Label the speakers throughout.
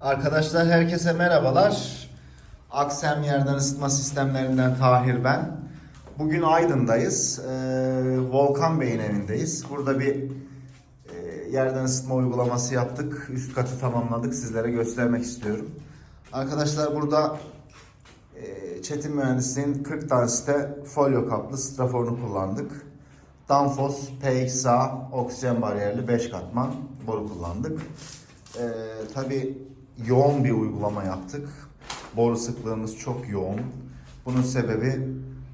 Speaker 1: Arkadaşlar herkese merhabalar. Aksem yerden ısıtma sistemlerinden Tahir ben. Bugün Aydın'dayız. Ee, Volkan Bey'in evindeyiz. Burada bir e, yerden ısıtma uygulaması yaptık. Üst katı tamamladık. Sizlere göstermek istiyorum. Arkadaşlar burada e, Çetin Mühendisliğin 40 tane site folyo kaplı straforunu kullandık. Danfoss PXA oksijen bariyerli 5 katman boru kullandık. Ee, tabii yoğun bir uygulama yaptık. Boru sıklığımız çok yoğun. Bunun sebebi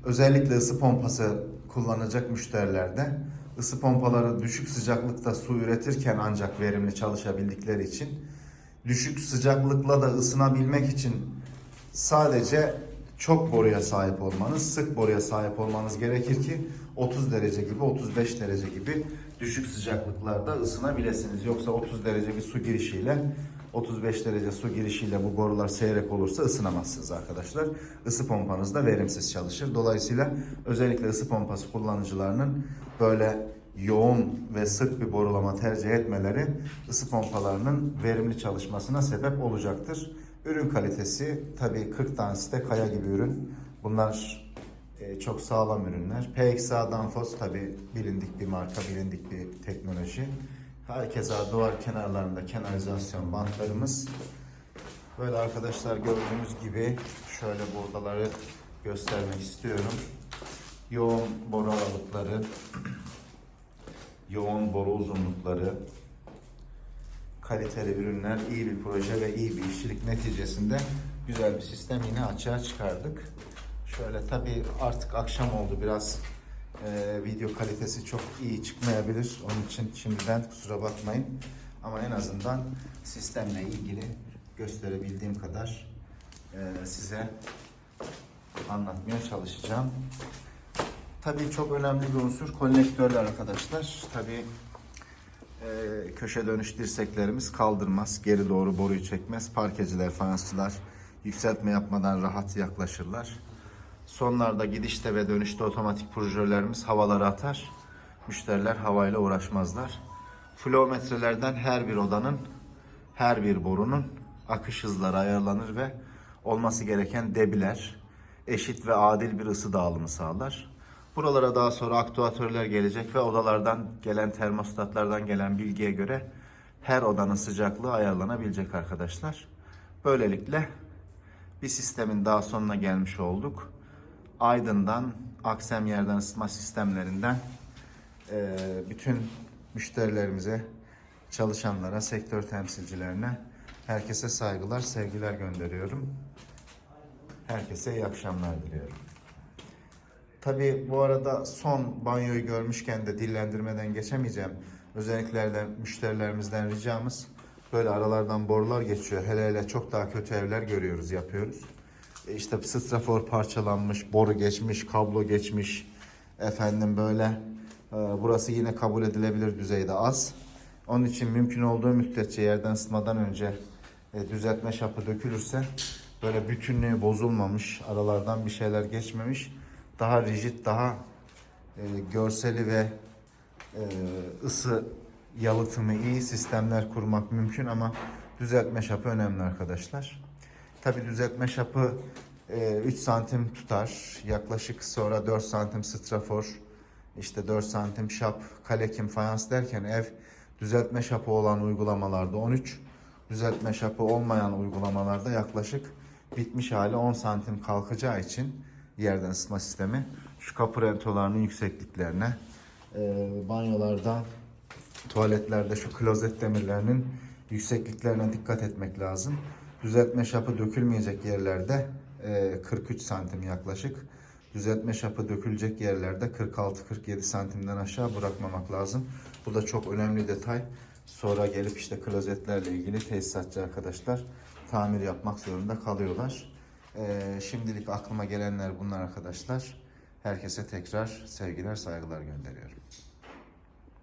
Speaker 1: özellikle ısı pompası kullanacak müşterilerde ısı pompaları düşük sıcaklıkta su üretirken ancak verimli çalışabildikleri için düşük sıcaklıkla da ısınabilmek için sadece çok boruya sahip olmanız, sık boruya sahip olmanız gerekir ki 30 derece gibi, 35 derece gibi düşük sıcaklıklarda ısınabilirsiniz. Yoksa 30 derece bir su girişiyle 35 derece su girişiyle bu borular seyrek olursa ısınamazsınız arkadaşlar. Isı pompanız da verimsiz çalışır. Dolayısıyla özellikle ısı pompası kullanıcılarının böyle yoğun ve sık bir borulama tercih etmeleri ısı pompalarının verimli çalışmasına sebep olacaktır. Ürün kalitesi tabii 40 tanesi de kaya gibi ürün. Bunlar e, çok sağlam ürünler. PXA Danfoss tabii bilindik bir marka, bilindik bir teknoloji. Herkese duvar kenarlarında kenalizasyon bantlarımız. Böyle arkadaşlar gördüğünüz gibi şöyle buradaları göstermek istiyorum. Yoğun boru aralıkları, yoğun boru uzunlukları, kaliteli ürünler, iyi bir proje ve iyi bir işçilik neticesinde güzel bir sistem yine açığa çıkardık. Şöyle tabii artık akşam oldu biraz e, video kalitesi çok iyi çıkmayabilir. Onun için şimdiden kusura bakmayın. Ama en azından sistemle ilgili gösterebildiğim kadar e, size anlatmaya çalışacağım. Tabii çok önemli bir unsur konektörler arkadaşlar. Tabii ee, köşe dönüş dirseklerimiz kaldırmaz. Geri doğru boruyu çekmez. Parkeciler, fayansçılar yükseltme yapmadan rahat yaklaşırlar. Sonlarda gidişte ve dönüşte otomatik purjörlerimiz havaları atar. Müşteriler havayla uğraşmazlar. Flometrelerden her bir odanın, her bir borunun akış hızları ayarlanır ve olması gereken debiler eşit ve adil bir ısı dağılımı sağlar. Buralara daha sonra aktuatörler gelecek ve odalardan gelen termostatlardan gelen bilgiye göre her odanın sıcaklığı ayarlanabilecek arkadaşlar. Böylelikle bir sistemin daha sonuna gelmiş olduk. Aydın'dan, Aksem yerden ısıtma sistemlerinden eee, bütün müşterilerimize, çalışanlara, sektör temsilcilerine herkese saygılar, sevgiler gönderiyorum. Herkese iyi akşamlar diliyorum. Tabii bu arada son banyoyu görmüşken de dillendirmeden geçemeyeceğim. Özellikle de müşterilerimizden ricamız böyle aralardan borular geçiyor. Hele hele çok daha kötü evler görüyoruz, yapıyoruz. E işte strafor parçalanmış, boru geçmiş, kablo geçmiş. Efendim böyle e, burası yine kabul edilebilir düzeyde az. Onun için mümkün olduğu müddetçe yerden ısıtmadan önce e, düzeltme şapı dökülürse böyle bütünlüğü bozulmamış, aralardan bir şeyler geçmemiş, daha rigid, daha e, görseli ve e, ısı yalıtımı iyi sistemler kurmak mümkün ama düzeltme şapı önemli arkadaşlar. Tabi düzeltme şapı e, 3 santim tutar. Yaklaşık sonra 4 santim strafor, işte 4 santim şap, kalekim, fayans derken ev düzeltme şapı olan uygulamalarda 13, düzeltme şapı olmayan uygulamalarda yaklaşık bitmiş hali 10 santim kalkacağı için yerden ısıtma sistemi şu kapı rentolarının yüksekliklerine, e, banyolarda, tuvaletlerde şu klozet demirlerinin yüksekliklerine dikkat etmek lazım. Düzeltme şapı dökülmeyecek yerlerde e, 43 santim yaklaşık. Düzeltme şapı dökülecek yerlerde 46-47 santimden aşağı bırakmamak lazım. Bu da çok önemli detay. Sonra gelip işte klozetlerle ilgili tesisatçı arkadaşlar tamir yapmak zorunda kalıyorlar. Ee, şimdilik aklıma gelenler bunlar arkadaşlar. Herkese tekrar sevgiler, saygılar gönderiyorum.